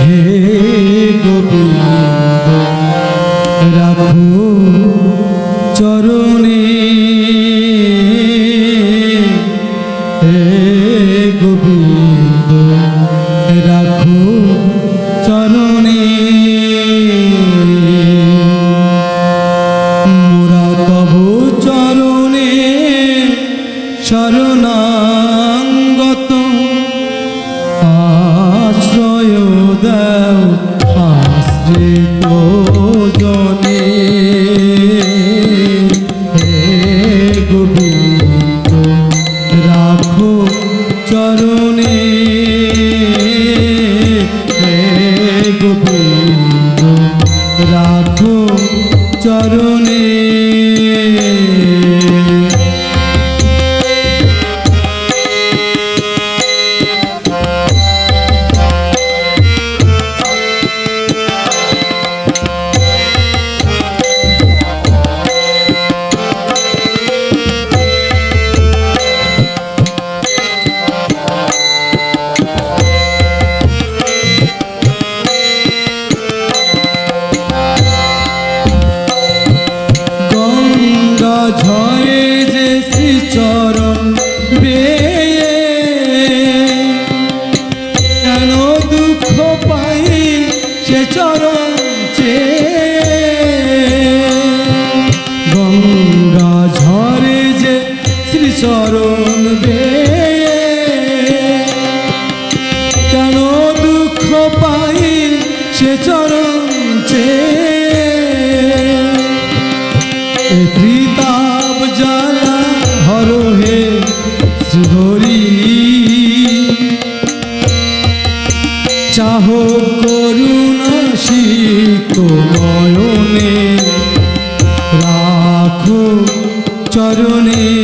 হে গোবিন্দ রাখো চরণে হে গোবিন্দ রাখো চরণে মোরা তব চরণে শরণাঙ্গত আশ্রিত হে গোবিন্দ রাখো চরণে। হে গোবিন্দ রাখো চরণে। ঝরে যে শ্রীচরণ বেয়ে কেন দুঃখ পাই সে চরণ গঙ্গা ঝরে যে শ্রীচরণ বেয়ে কেন দুঃখ পাই সে চরণ নয়নে রাখো চরণে।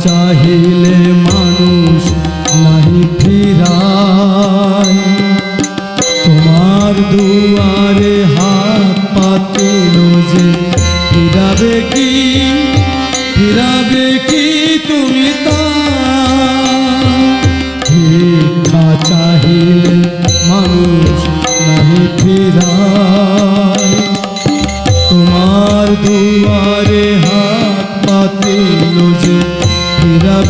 চাহিলে মানুষ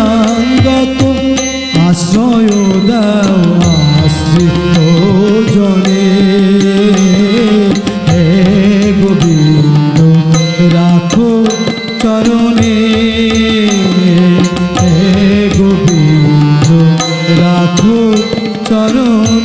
শরণাঙ্গত আশ্রয় দাও আশ্রিত জনে। হে গোবিন্দ রাখো চরণে। হে গোবিন্দ রাখো চরণে।